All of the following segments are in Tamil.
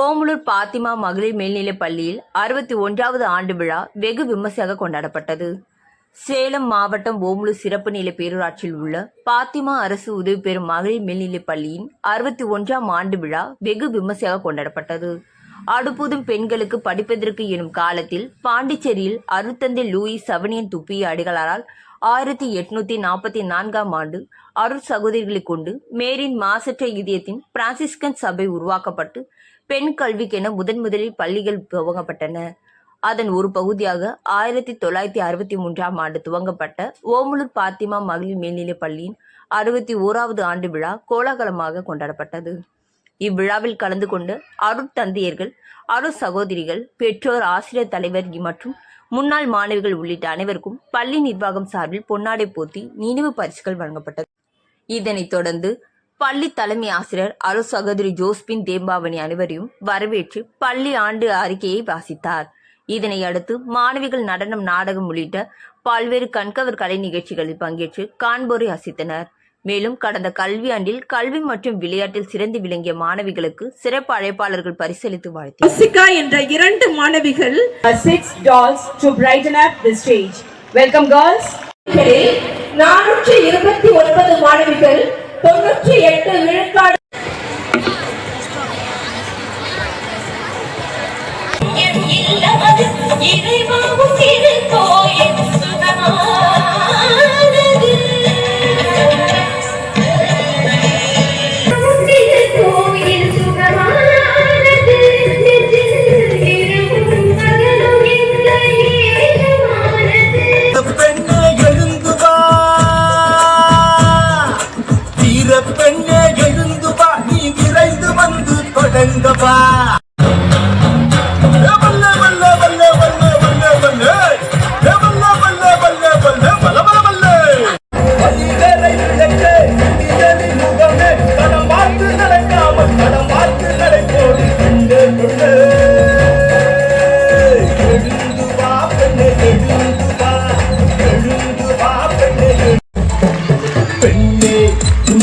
பாத்திமா மகளிர் மேல்நிலைப் பள்ளியில் அறுபத்தி ஒன்றாவது ஆண்டு விழா வெகு விமர்சையாக கொண்டாடப்பட்டது. சேலம் மாவட்டம் ஓமலூர் சிறப்பு நிலை பேரூராட்சியில் உள்ள பாத்திமா அரசு உதவி பெறும் மகளிர் மேல்நிலைப் பள்ளியின் அறுபத்தி ஒன்றாம் ஆண்டு விழா வெகு விமர்சையாக கொண்டாடப்பட்டது. அடுப்பூதும் பெண்களுக்கு படிப்பதற்கு எனும் காலத்தில் பாண்டிச்சேரியில் அருத்தந்தை லூயி சவனியன் துப்பிய அடிகளாரால் ஆயிரத்தி எட்நூத்தி நாற்பத்தி நான்காம் ஆண்டு அருள் சகோதரிகளை கொண்டு மேரின் மாசற்ற இதயத்தின் பிரான்சிஸ்கன் சபை உருவாக்கப்பட்டு பெண் கல்விக்கென முதன் முதலில் பள்ளிகள் துவங்கப்பட்டன. அதன் ஒரு பகுதியாக ஆயிரத்தி தொள்ளாயிரத்தி அறுபத்தி மூன்றாம் ஆண்டு துவங்கப்பட்ட ஓமலூர் பாத்திமா மகளிர் மேல்நிலைப் பள்ளியின் அறுபத்தி ஓராவது ஆண்டு விழா கோலாகலமாக கொண்டாடப்பட்டது. இவ்விழாவில் கலந்து கொண்டு அருட்தந்தையர்கள் அரு சகோதரிகள் பெற்றோர் ஆசிரியர் தலைவர் மற்றும் முன்னாள் மாணவிகள் உள்ளிட்ட அனைவருக்கும் பள்ளி நிர்வாகம் சார்பில் பொன்னாடை போத்தி நினைவு பரிசுகள் வழங்கப்பட்டது. இதனைத் தொடர்ந்து பள்ளி தலைமை ஆசிரியர் அரு சகோதரி ஜோஸ்பின் தேம்பாவணி அனைவரையும் வரவேற்று பள்ளி ஆண்டு அறிக்கையை வாசித்தார் இதனை அடுத்து மாணவிகள் நடனம் நாடகம் உள்ளிட்ட பல்வேறு கண்கவர் கலை நிகழ்ச்சிகளில் பங்கேற்று காண்போரை அசித்தனர் மேலும் கடந்த கல்வியாண்டில் கல்வி மற்றும் விளையாட்டில் சிறந்து விளங்கிய மாணவிகளுக்கு சிறப்பு அழைப்பாளர்கள் பரிசளித்து வாழ்த்தினர் Jessica என்ற இரண்டு மாணவிகள் six dolls to brighten up the stage. Welcome, girls. நானூற்றி இருபத்தி ஒன்பது மாணவிகள் தொன்னூற்றி எட்டு விழுக்காடு. இறைவாவும்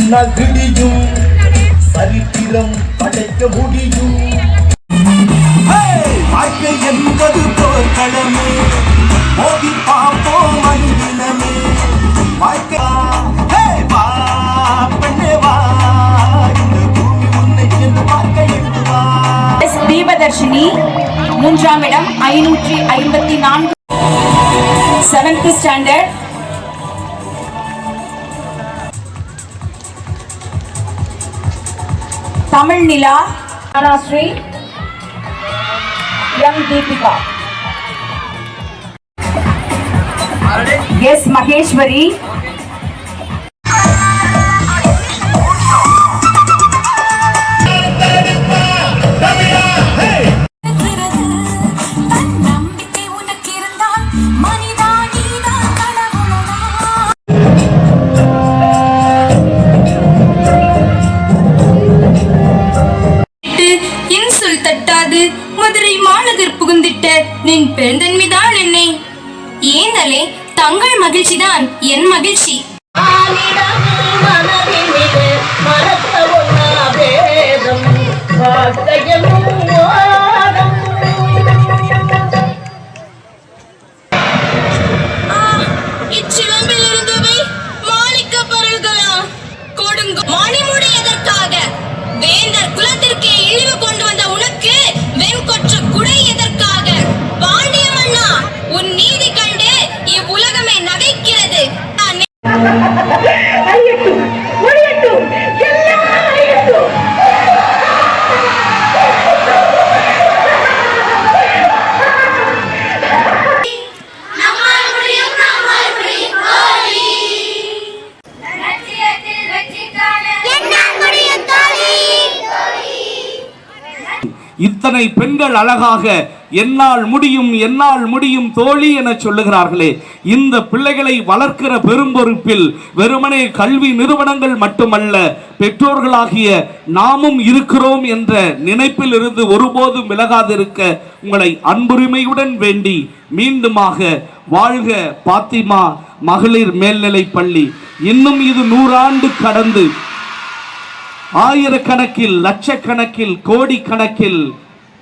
உன்னால் விடியும் சரித்திரம் படைக்க முடியும் பிரியதர்ஷினி மூன்றாம் இடம் ஐநூற்றி ஐம்பத்தி நான்கு. Seventh standard Tamil Nila Sri M Deepika. S Maheswari. மாநகர் புகுந்திட்ட நின் பெருந்தன்மைதான் என்னை. ஏனலே தங்கள் மகிழ்ச்சிதான் என் மகிழ்ச்சி. இத்தனை பெண்கள் அழகாக என்னால் முடியும் என்னால் முடியும் தோழி என சொல்லுகிறார்களே. இந்த பிள்ளைகளை வளர்க்கிற பெரும்பொறுப்பில் வெறுமனே கல்வி நிறுவனங்கள் மட்டுமல்ல பெற்றோர்களாகிய நாமும் இருக்கிறோம் என்ற நினைப்பில் இருந்து ஒருபோதும் விலகாதிருக்க உங்களை அன்புரிமையுடன் வேண்டி மீண்டுமாக வாழ்க பாத்திமா மகளிர் மேல்நிலைப் பள்ளி. இன்னும் இது நூறாண்டு கடந்து ஆயிரக்கணக்கில் லட்சக்கணக்கில் கோடிக்கணக்கில்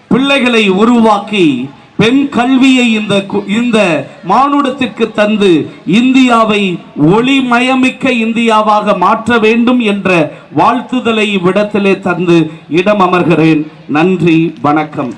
பிள்ளைகளை உருவாக்கி பெண் கல்வியை இந்த கு- இந்த மானுடத்திற்கு தந்து இந்தியாவை ஒளிமயமிக்க இந்தியாவாக மாற்ற வேண்டும் என்ற வாழ்த்துதலை இவ்விடத்திலே தந்து இடம் அமர்கிறேன் நன்றி வணக்கம்.